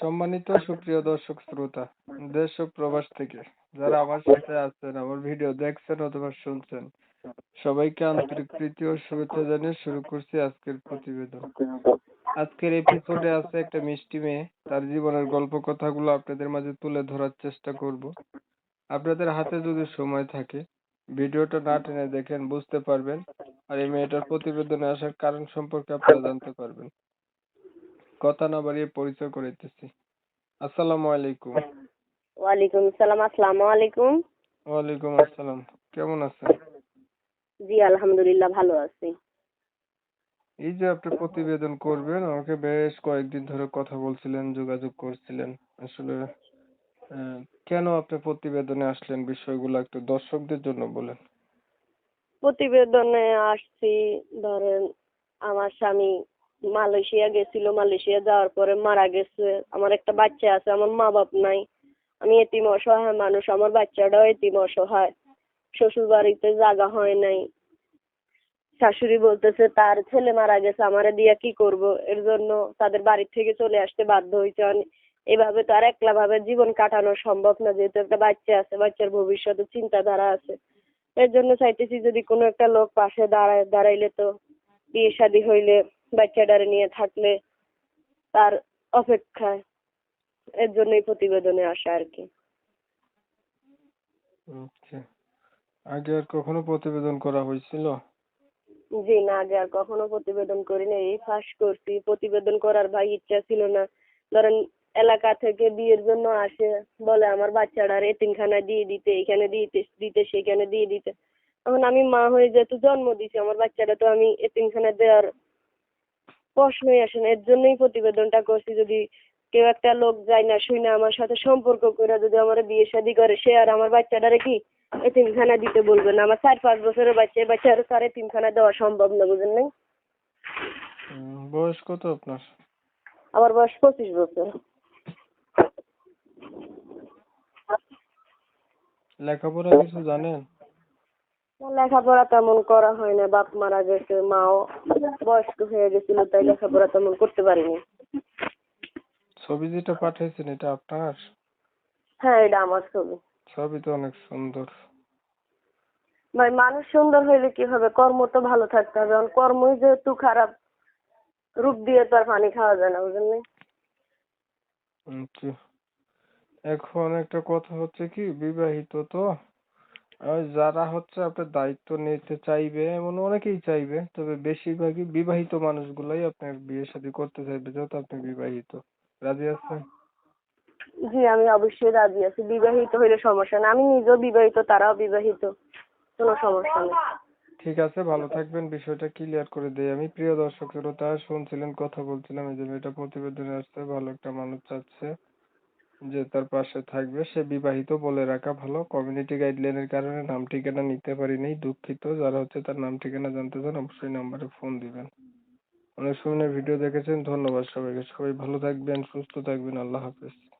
সম্মানিত সুপ্রিয় দর্শক শ্রোতা দেশ ও প্রবাস থেকে যারা আমার সাথে আছেন আমার ভিডিও দেখছেন অথবা শুনছেন সবাইকে আন্তরিক প্রীতি ও শুভেচ্ছা জানিয়ে শুরু করছি আজকের প্রতিবেদন। আজকের এপিসোডে আছে একটা মিষ্টি মেয়ে তার জীবনের গল্প কথাগুলো আপনাদের মাঝে তুলে ধরার চেষ্টা করব। আপনাদের হাতে যদি সময় থাকে ভিডিওটা না টেনে দেখেন বুঝতে পারবেন আর এই মেয়েটার প্রতিবেদনে আসার কারণ সম্পর্কে আপনারা জানতে পারবেন। কথা না বাড়িয়ে পরিচয় করে দিতেছি আসসালামু আলাইকুম। ওয়ালাইকুম সালাম আসসালামু আলাইকুম। ওয়ালাইকুম আসসালাম। কেমন আছেন? জি আলহামদুলিল্লাহ ভালো আছি। এই যে আপনি প্রতিবেদন করবেন আমাকে বেশ কয়েকদিন ধরে কথা বলছিলেন যোগাযোগ করছিলেন। আসলে কেন আপনি প্রতিবেদনে আসলেন বিষয়গুলো একটু দর্শকদের জন্য বলেন। প্রতিবেদনে আসছি ধরেন আমার স্বামী মালয়েশিয়া গেছিল, মালয়েশিয়া যাওয়ার পরে মারা গেছে। আমার একটা বাচ্চা আছে, আমার মা বাপ নাই। আমি এতিম অসহায় মানুষ, আমার বাচ্চাটাও এতিম অসহায়। শ্বশুর বাড়িতে জায়গা হয় নাই। শাশুড়ি বলতেছে, তার ছেলে মারা গেছে, আমারে দিয়া কি করব? এর জন্য তাদের বাড়ি থেকে চলে আসতে বাধ্য অনে- এভাবে তো আর একলা ভাবে জীবন কাটানো সম্ভব না, যেহেতু একটা বাচ্চা আছে, বাচ্চার ভবিষ্যতে চিন্তাধারা আছে। এর জন্য চাইতেছি, যদি কোনো একটা লোক পাশে দাঁড়ায়, দাঁড়াইলে তো বিয়ে শাদী হইলে বাচ্চাটারে নিয়ে থাকলে তার অপেক্ষায় এর জন্যই প্রতিবেদনে আসা আর কি। আচ্ছা। আগে আর কখনো প্রতিবেদন করা হয়েছিল? জি না আগে আর কখনো প্রতিবেদন করি না এই ফার্স্ট করছি প্রতিবেদন করার ভাই ইচ্ছা ছিল না। ধরেন এলাকা থেকে বিয়ের জন্য আসে বলে আমার বাচ্চাটার এতিমখানায় দিয়ে দিতে এখানে দিতে দিতে সেখানে দিয়ে দিতে। এখন আমি মা হয়ে যেহেতু জন্ম দিছি আমার বাচ্চাটা তো আমি এতিমখানায় দেওয়ার প্রশ্নই আসে না। এর জন্যই প্রতিবেদনটা করছি যদি কেউ একটা লোক যায় না শুই না আমার সাথে সম্পর্ক করে যদি আমার বিয়ে শাদী করে সে আর আমার বাচ্চাটারে কি এতিমখানা দিতে বলবে না? আমার চার পাঁচ বছরের বাচ্চা এই বাচ্চা আরও তার এতিমখানা দেওয়া সম্ভব না বুঝেন নাই? বয়স কত আপনার? আমার বয়স পঁচিশ বছর। লেখাপড়া কিছু জানেন? লেখাপড়া তেমন করা হয় না বাপ মারা গেছে মাও বয়স্ক হয়ে গেছিল তাই লেখাপড়া তেমন করতে পারিনি। ছবি যেটা পাঠিয়েছেন এটা আপনার? হ্যাঁ এটা আমার ছবি। ছবি তো অনেক সুন্দর। ভাই মানুষ সুন্দর হইলে কি হবে? কর্ম তো ভালো থাকতে হবে। এখন কর্মই যেহেতু খারাপ রূপ দিয়ে তো আর পানি খাওয়া যায় না বুঝলেন এখন একটা কথা হচ্ছে কি বিবাহিত তো আর যারা হচ্ছে আপনার দায়িত্ব নিতে চাইবে এমন অনেকেই চাইবে তবে বেশিরভাগই বিবাহিত মানুষগুলাই আপনার বিয়ে শাদী করতে চাইবে যেহেতু আপনি বিবাহিত। রাজি আছেন? জি আমি অবশ্যই রাজি আছি। বিবাহিত হইলে সমস্যা না আমি নিজেও বিবাহিত তারাও বিবাহিত কোনো সমস্যা নেই। ঠিক আছে ভালো থাকবেন বিষয়টা ক্লিয়ার করে দেই। আমি প্রিয় দর্শক শ্রোতা শুনছিলেন কথা বলছিলাম এই যে মেয়েটা প্রতিবেদনে আসছে ভালো একটা মানুষ চাচ্ছে। যে তার পাশে থাকবে, সে বিবাহিত বলে রাখা ভালো। কমিউনিটি গাইডলাইনের কারণে নাম ঠিকানা নিতে পারিনি। দুঃখিত, যারা হচ্ছে তার নাম ঠিকানা জানতে চান, অবশ্যই নাম্বারে ফোন দিবেন। অনেক সময় ভিডিও দেখেছেন, ধন্যবাদ সবাইকে। সবাই ভালো থাকবেন, সুস্থ থাকবেন। আল্লাহ হাফেজ।